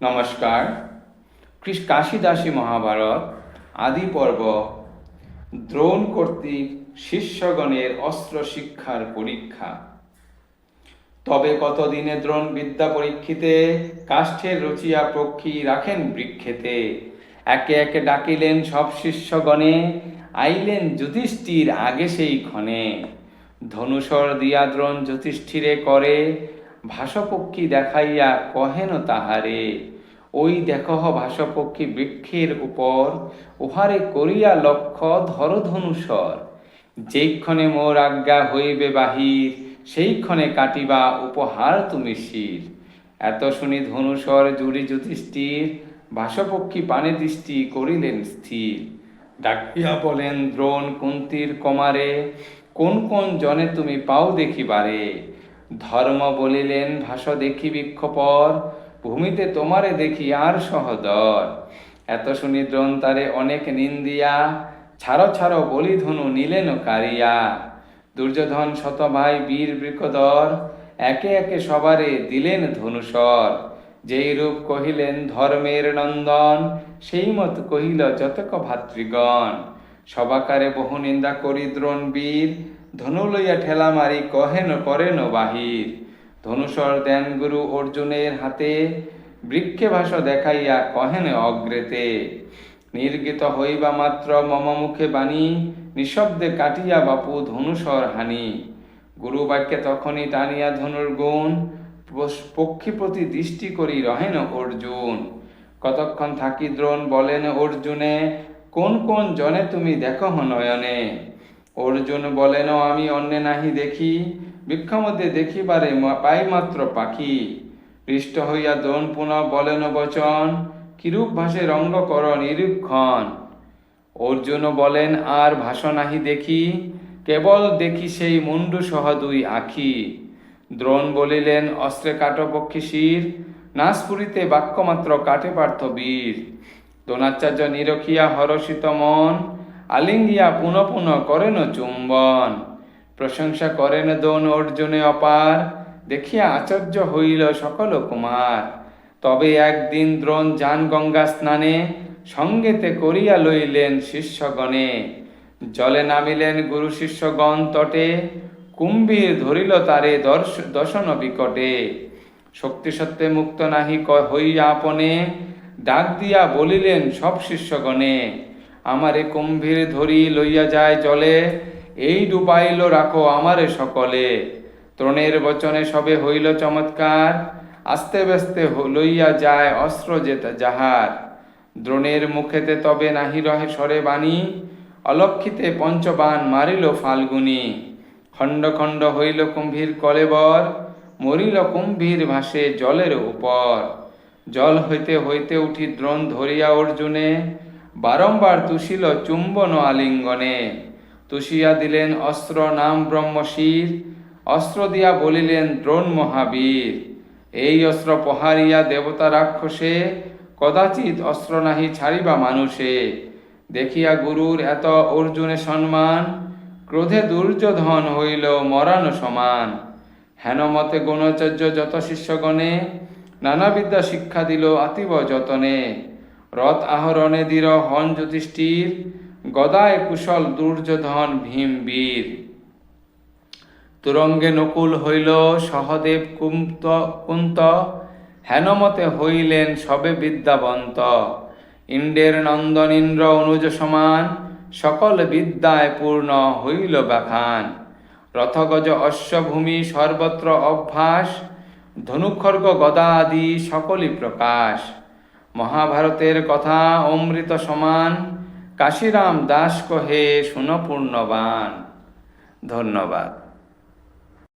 নমস্কার। কাশীদাসী মহাভারত আদি পর্ব দ্রোণ কর্তৃক শিষ্যগণের অস্ত্র শিক্ষার পরীক্ষা। তবে কতদিনে দ্রোণ বিদ্যা পরীক্ষিতে কাষ্ঠের রচিয়া পক্ষী রাখেন বৃক্ষেতে? একে একে ডাকিলেন সব শিষ্যগণে, আইলেন যুধিষ্ঠির আগে সেই ক্ষণে। ধনুষর দিয়া দ্রোণ যুধিষ্ঠিরে করে ভাষপক্ষী দেখাইয়া কহেন তাহারে, ওই দেখহ ভাষপক্ষী বৃক্ষের উপর, উহারে করিয়া লক্ষ্য ধর ধনুষর যেইক্ষণে মোর আজ্ঞা হইবে বাহির, সেইক্ষণে কাটিবা উপহার তুমি শির। এত শুনি ধনুষর জুড়ি যুধিষ্ঠির ভাষপক্ষী পানে দৃষ্টি করিলেন স্থির। ডাকিয়া বলেন, দ্রোণ কুন্তির কমারে, কোন কোন জনে তুমি পাও দেখিবারে? ধর্ম বলিলেন ভাষ দেখি বিক্ষপর, ভূমিতে তোমারে দেখি আর সহদর। এত শুনি দ্রোণ তারে অনেক নিন্দিয়া, ছাড়ো ছাড়ো বলি ধনু নিলেন কারিয়া। দুর্যোধন শত ভাই বীর বৃকদর একে একে সবারে দিলেন ধনুসর যেই রূপ কহিলেন, ধর্মের নন্দন সেই মত কহিল যতক ভাতৃগণ। সবাকারে বহু নিন্দা করি দ্রোণ বীর ধনু লইয়া ঠেলা মারি কহেন করেন বাহির। ধনুষর দেন গুরু অর্জুনের হাতে, বৃক্ষে ভাষ দেখাইয়া কহেন অগ্রেতে। নির্গিত হইবা মাত্র মম মুখে বাণী, নিঃশব্দে কাটিয়া বাপু ধনুষর হানি। গুরু বাক্যে তখনই টানিয়া ধনুর গুণ পক্ষী প্রতি দৃষ্টি করি রহেন অর্জুন। কতক্ষণ থাকি দ্রোণ বলেন অর্জুনে, কোন কোন জনে তুমি দেখো নয়নে। অর্জুন বলেন আমি অন্যে নাহি দেখি বৃক্ষমধ্যে দেখিবারে মা- পাই মাত্র পাখি। হৃষ্ট হইয়া দ্রোণ পুনঃ বলেন, বচন, কিরূপ ভাষে রঙ্গ কর নিরীক্ষণ? অর্জুন বলেন, আর ভাষণ নাহি দেখি, কেবল দেখি সেই মুন্ডু সহ দুই আখি। দ্রোণ বলিলেন, অস্ত্রে কাটো পক্ষী শির, নাসপুরিতে বাক্যমাত্র কাটে পার্থ বীর। দ্রোণাচার্য নিরখিয়া হরষিত মন আলিঙ্গিয়া পুনঃ পুনঃ করেন চুম্বন। প্রশংসা করেন দ্রোণ অর্জুনে অপার। দেখিয়া আচার্য হইল সকল কুমার। তবে একদিন দ্রোণ যান গঙ্গা স্নানে সঙ্গেতে করিয়া লইলেন শিষ্যগণে। জলে নামিলেন গুরু শিষ্যগণ তটে, কুম্ভীর ধরিল তারে দর্শ দশন বিকটে। শক্তি সত্ত্বে মুক্ত নাহি হইয়া আপনে, ডাক দিয়া বলিলেন সব শিষ্যগণে আমারে কুম্ভীর ধরি লইয়া যায় জলে এই ডুবাইল রাখো আমারে সকলে। তৃণের বচনে সবে হইল চমৎকার, আস্তে ব্যস্তে লইয়া যায় অস্ত্র যেতা যাহার। দ্রোণের মুখেতে তবে নাহি রহে সরে বাণী, অলক্ষিতে পঞ্চবান মারিল ফাল্গুনি। খণ্ড খণ্ড হইল কুম্ভীর কলেবর, মরিল কুম্ভীর ভাসে জলের উপর। জল হইতে হইতে উঠি দ্রোণ ধরিয়া অর্জুনে বারংবার তুষিল চুম্বন আলিঙ্গনে। তুষিয়া দিলেন অস্ত্র, নাম ব্রহ্মশির অস্ত্র দিয়া বলিলেন দ্রোণ মহাবীর। এই অস্ত্র পহারিয়া দেবতা রাক্ষসে, কদাচিৎ অস্ত্র নাহি ছাড়িবা মানুষে। দেখিয়া গুরুর এত অর্জুনে সম্মান ক্রোধে দুর্যোধন হইল মরান সমান। হেনমতে গণাচার্য যত শিষ্যগণে, নানাবিদ্যা শিক্ষা দিল আতিব যতনে। রথ আহরণে দৃঢ় হন যুধিষ্ঠির, গদায় কুশল দুর্যোধন ভীম বীর। তুরঙ্গে নকুল হইল সহদেব কুন্ত কুন্ত, হেনমতে হইলেন সবে বিদ্যাবন্ত। ইন্দ্রের নন্দন ইন্দ্র অনুজ সমান, সকল বিদ্যায় পূর্ণ হইল ব্যাখান রথগজ অশ্বভূমি সর্বত্র অভ্যাস, ধনুখর্গ গদা আদি সকলই প্রকাশ। মহাভারতের কথা অমৃত সমান। কাশিরাম দাস কহে সুনপূর্ণবান ধন্যবাদ।